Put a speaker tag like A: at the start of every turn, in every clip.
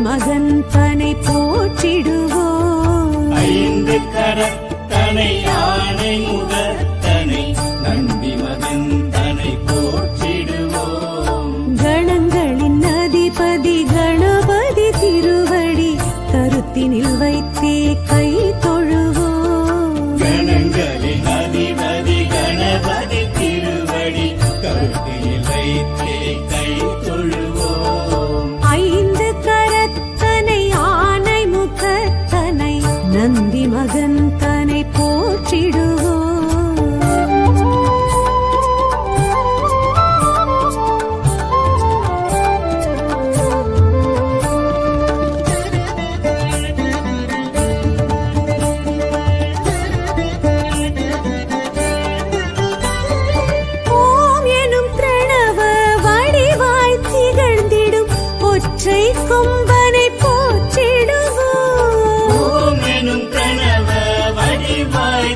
A: மகன் தனை போற்றிடுவோம்.
B: ஐந்து கரத்தனை யானை முகத்தனை நம்பி மகன் தனை போற்றிடுவோம்.
A: கணங்களின் அதிபதி கணபதி திருவடி கருத்தினில் வைத்தே கை தொழுவோம்.
B: கணங்களின்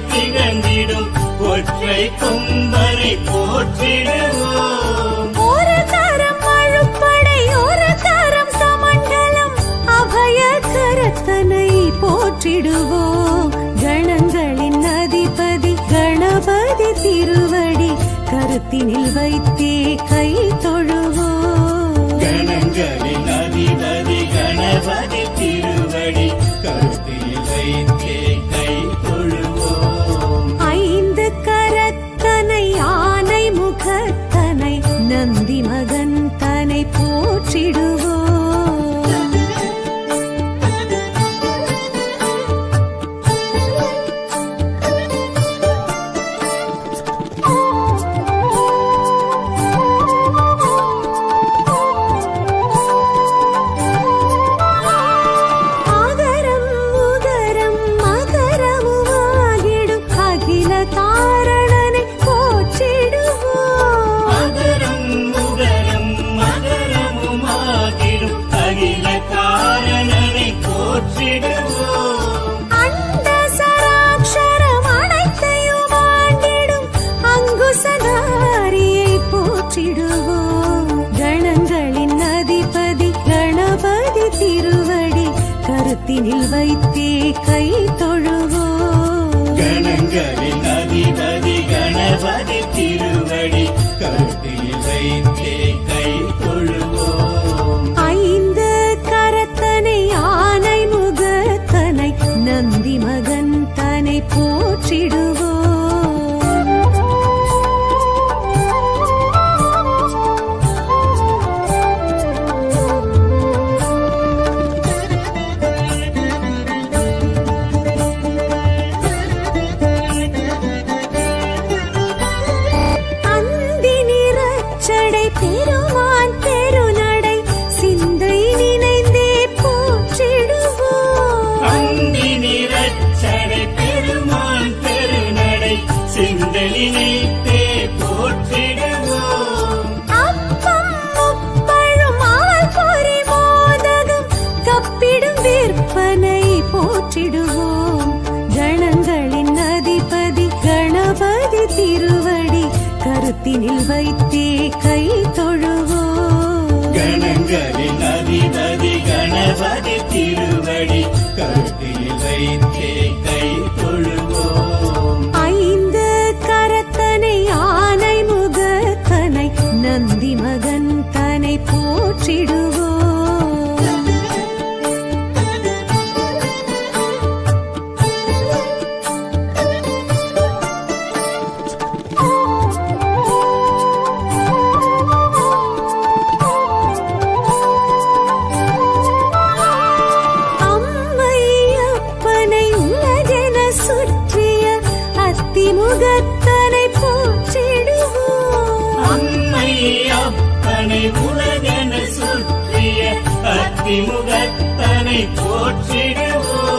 B: திகழ்ந்திடும். ஒற்றை கொம்பனை போற்றிடுவோம். ஒரு கரம் அழுப்படை ஒரு கரம் சமண்டலம். அபய கரத்தனை போற்றிடுவோம். கணங்களின் அதிபதி கணபதி திருவடி கருத்தினில் வைத்தே கை தொழுவோம்.
A: கணங்களின் அதிபதி கணபதி திருவடி கருத்தில் வைத்தே
B: கருத்தினில் வைத்தே கை தொழுவோம்
A: கணங்களின் அதிபதி கணபதி திருவடி கருத்தில் வைத்தே கை தொழுவோம்
B: ஐந்து கரத்தனை ஆனை முகத்தனை நந்தி மகன் தனை போற்றிடுவோம் பெருமான் பெருநடை சிந்தை நினைந்தே போற்றிடுவோம்.
A: அந்தி நிறச்சடை பெருமான் பெருநடை சிந்தலினை தே போற்றிடுவோம்.
B: அப்பம் முப்பழும் ஆள் பொறி மோதகம் கப்பிடும் விற்பனை போற்றிடுவோம். கணங்களின் அதிபதி கணபதி திருவடி கருத்தினில் வைத்தே கை
A: கணங்களின் அதிபதி கணபதி திருவடி கருத்தில்
B: வைத்தேன். ஆதிமுகத்தனை போற்றிடுவோம்.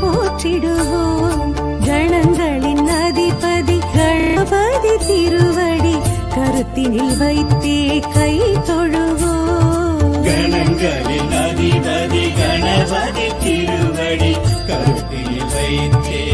B: போற்றிடுவோம்.
A: கணங்களின்
B: அதிபதி கணபதி திருவடி கருத்தினில் வைத்தே கை தொழுவோம். கணங்களின் அதிபதி கணபதி திருவடி கருத்தினில் வைத்தே